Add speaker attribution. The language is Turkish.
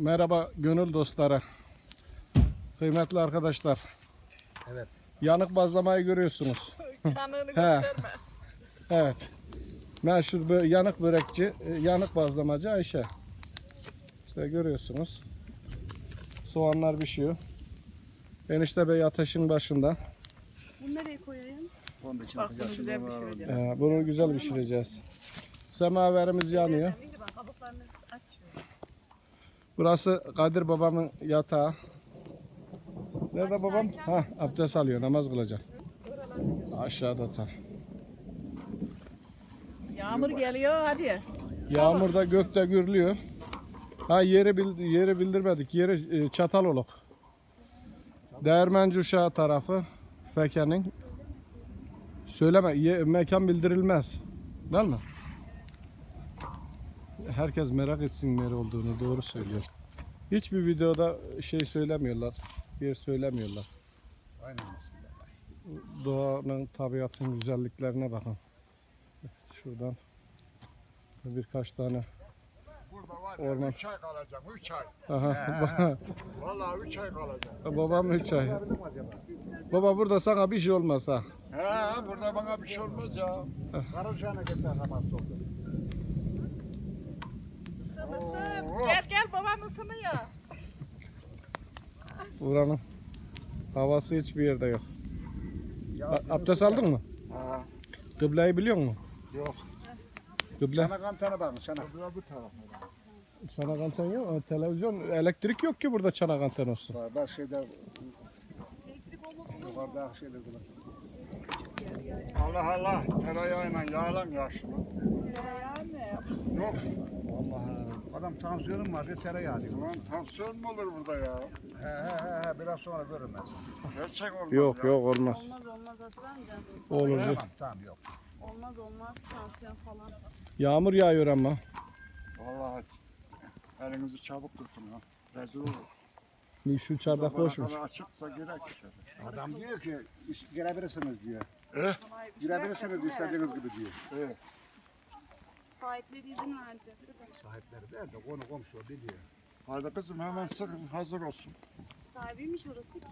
Speaker 1: Merhaba gönül dostları. Kıymetli arkadaşlar.
Speaker 2: Evet.
Speaker 1: Yanık bazlamayı görüyorsunuz.
Speaker 3: Kanını
Speaker 1: He.
Speaker 3: gösterme.
Speaker 1: Evet. Meşhur bö- yanık börekçi, e, yanık bazlamacı Ayşe. İşte görüyorsunuz. Soğanlar pişiyor. Enişte Bey ateşin başında.
Speaker 4: Bunu nereye koyayım?
Speaker 2: İçin
Speaker 3: Bak bunu güzel pişireceğim.
Speaker 1: Ee, bunu güzel pişireceğiz. Semaverimiz yanıyor. Burası Kadir babamın yatağı. Nerede
Speaker 4: Başta
Speaker 1: babam? Ha, abdest alıyor, namaz kılacak. Aşağıda tam.
Speaker 3: Yağmur geliyor hadi.
Speaker 1: Yağmur da gökte gürlüyor. Ha yeri bil, yeri bildirmedik. Yeri e, Çataloluk. Değirmenci Uşağı tarafı Feke'nin. Söyleme, ye- mekan bildirilmez. Değil mi? Herkes merak etsin nere olduğunu doğru söylüyor. Hiçbir videoda şey söylemiyorlar. Bir söylemiyorlar.
Speaker 2: Aynen.
Speaker 1: Doğanın, tabiatın güzelliklerine bakın. Şuradan birkaç tane
Speaker 5: Burada var
Speaker 1: Orman.
Speaker 5: ya 3 ay kalacağım 3 ay.
Speaker 1: Aha.
Speaker 5: Vallahi 3 ay kalacağım.
Speaker 1: Babam 3 ay. Baba burada sana bir şey olmaz ha.
Speaker 5: He burada bana bir şey olmaz ya.
Speaker 2: Karıcağına getir namaz oldu.
Speaker 3: Isın. Gel gel babam ısınıyor.
Speaker 1: Buranın havası hiçbir yerde yok. A- abdest aldın mı?
Speaker 5: Ha.
Speaker 1: Kıbleyi biliyor musun?
Speaker 5: Yok.
Speaker 1: Kıble.
Speaker 2: Sana kantana bakın sana.
Speaker 5: Burada bu taraf.
Speaker 1: Çanak anten yok. ama Televizyon, elektrik yok ki burada çanak anten olsun.
Speaker 2: Var, Bak şeyde yukarıda şeyde dur.
Speaker 5: Allah Allah tereyağıyla yağlan yaşlı. Yok.
Speaker 2: Vallahi adam tansiyonum var diye tereyağı diyor.
Speaker 5: Ulan tansiyon mu olur burada ya?
Speaker 2: He he he biraz sonra görünmez.
Speaker 5: Gerçek olmaz
Speaker 1: Yok
Speaker 5: ya.
Speaker 1: yok olmaz.
Speaker 4: Olmaz olmaz Asıl amca.
Speaker 1: Olur.
Speaker 2: Tamam tamam yok.
Speaker 4: Olmaz olmaz tansiyon falan.
Speaker 1: Yağmur yağıyor ama.
Speaker 5: Vallahi elinizi çabuk tutun ha. Rezil olur.
Speaker 1: Şu çardak boşmuş.
Speaker 5: açıksa gerek.
Speaker 2: Adam diyor ki "İş- girebilirsiniz diyor.
Speaker 5: Eh?
Speaker 2: Girebilirsiniz istediğiniz gibi diyor.
Speaker 5: Evet.
Speaker 4: Sahipleri izin verdi.
Speaker 2: Sahipleri değil de konu komşu biliyor.
Speaker 5: Haydi kızım hemen sıkın hazır olsun.
Speaker 4: Sahibiymiş orası ki.